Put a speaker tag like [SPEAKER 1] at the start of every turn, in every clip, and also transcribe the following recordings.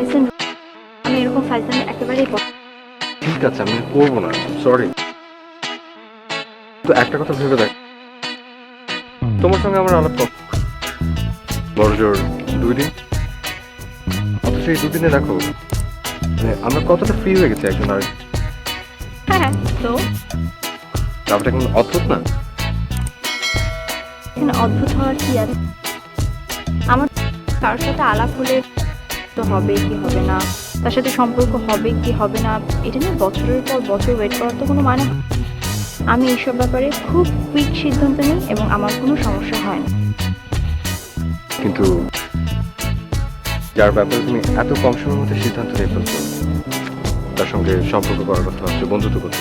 [SPEAKER 1] Listen আমি এরকম ফাইজলামি একেবারেই
[SPEAKER 2] ঠিক আছে আমি করব না সরি তো একটা কথা ভেবে দেখ। তোমার সঙ্গে আমার আলাপ? বড় জোর দুই দিন। অথচ এই দুদিনে দেখো মানে আমরা কতটা ফ্রি হয়ে গেছি একজন আর
[SPEAKER 1] হ্যাঁ তো?
[SPEAKER 2] ব্যাপারটা কিন্তু অদ্ভুত না?
[SPEAKER 1] এখানে অদ্ভুত হওয়ার কি আছে? আমার কারোর সাথে আলাপ হলে তো হবে কি হবে না? তার সাথে সম্পর্ক হবে কি হবে না? এটা নিয়ে বছরের পর বছর ওয়েট করার তো কোনো মানে আমি এইসব ব্যাপারে খুব কুইক সিদ্ধান্ত নিই এবং আমার কোনো সমস্যা হয় না।
[SPEAKER 2] কিন্তু যার ব্যাপারে তুমি এত কম সময়ের মধ্যে সিদ্ধান্ত নিয়ে ফেলছো তার সঙ্গে সম্পর্ক করার কথা ভাবছ বন্ধুত্ব করছ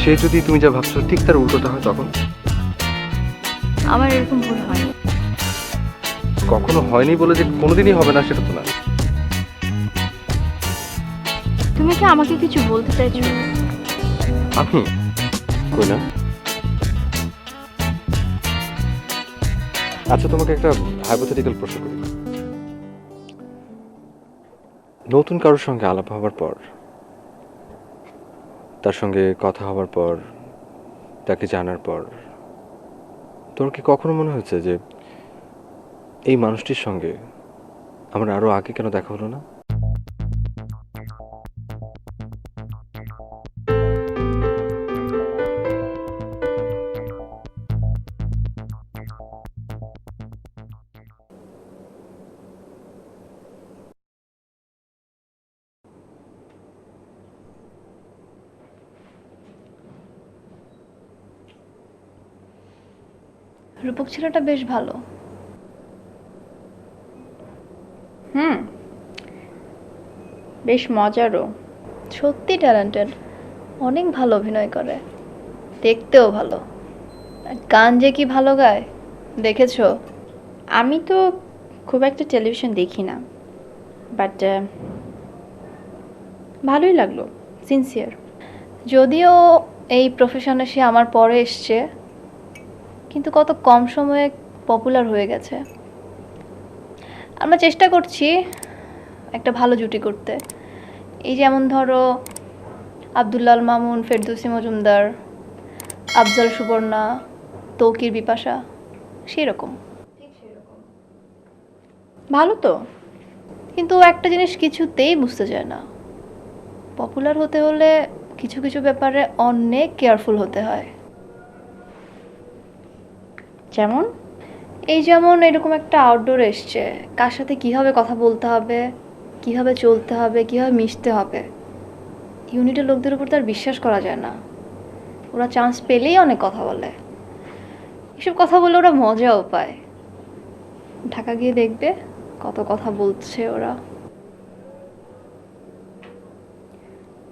[SPEAKER 2] সে যদি তুমি যা ভাবছ ঠিক তার উল্টোটা হয় তখন?
[SPEAKER 1] আমার এরকম ভুল হয় না
[SPEAKER 2] কখনো হয়নি বলে যে কোনোদিনই হবে না সেটা তো না।
[SPEAKER 1] তুমি কি আমাকে কিছু বলতে চাইছো?
[SPEAKER 2] আমি? কই না? আচ্ছা তোমাকে একটা হাইপোথেটিক্যাল প্রশ্ন করি। নতুন কারোর সঙ্গে আলাপ হওয়ার পর তার সঙ্গে কথা হওয়ার পর তাকে জানার পর তোর কি কখনো মনে হয়েছে যে এই মানুষটির সঙ্গে আমার আরও আগে কেন দেখা হলো না?
[SPEAKER 1] রূপক ছেলেটা বেশ ভালো। বেশ মজারও। সত্যি ট্যালেন্টেড। অনেক ভালো অভিনয় করে। দেখতেও ভালো। গান যে কি ভালো গায়, দেখেছ? আমি তো খুব একটা টেলিভিশন দেখি না। বাট ভালোই লাগল। সিনসিয়ার যদিও এই প্রফেশনে সে আমার পরে এসছে, কিন্তু কত কম সময়ে পপুলার হয়ে গেছে। আমরা চেষ্টা করছি একটা ভালো জুটি করতে। এই যেমন ধরো আবদুল্লাল মামুন ফেরদৌসি মজুমদার আফজল সুবর্ণা তৌকির বিপাশা সেই রকম ভালো তো। কিন্তু একটা জিনিস কিছুতেই বুঝতে চায় না। পপুলার হতে হলে কিছু কিছু ব্যাপারে অনেক কেয়ারফুল হতে হয়। যেমন? এই যেমন এরকম একটা আউটডোর এসছে কার সাথে কীভাবে কথা বলতে হবে কীভাবে চলতে হবে, কীভাবে মিশতে হবে, ইউনিটের লোকদের উপর তার বিশ্বাস করা যায় না। ওরা চান্স পেলেই অনেক কথা বলে। এসব কথা বলে ওরা মজাও পায়। ঢাকা গিয়ে দেখবে কত কথা বলছে ওরা।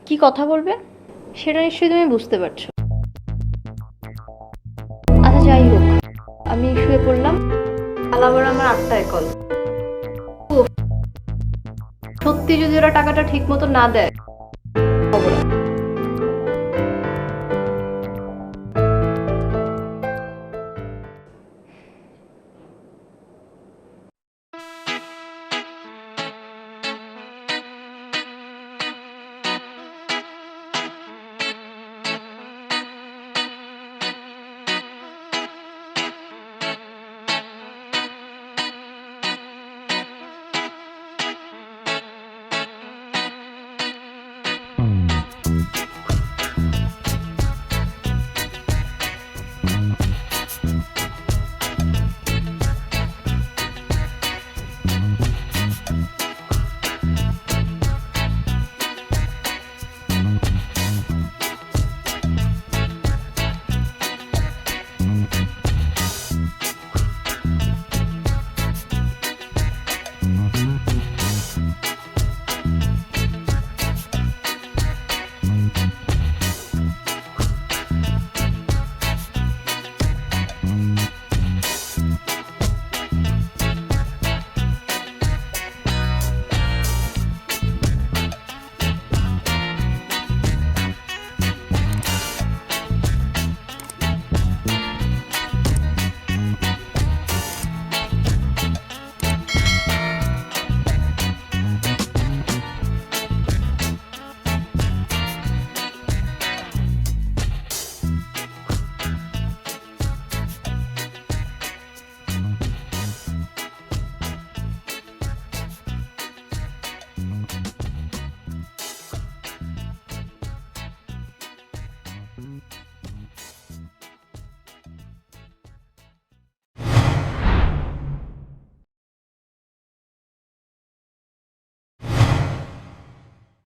[SPEAKER 1] কি কথা বলবে? সেটা নিশ্চয়ই তুমি বুঝতে পারছ। আচ্ছা যাই হোক, আমি শুয়ে পড়লাম। কাল আবার আমার আটটায় কল সত্যি যদি ওরা টাকাটা ঠিক মতো না দেয়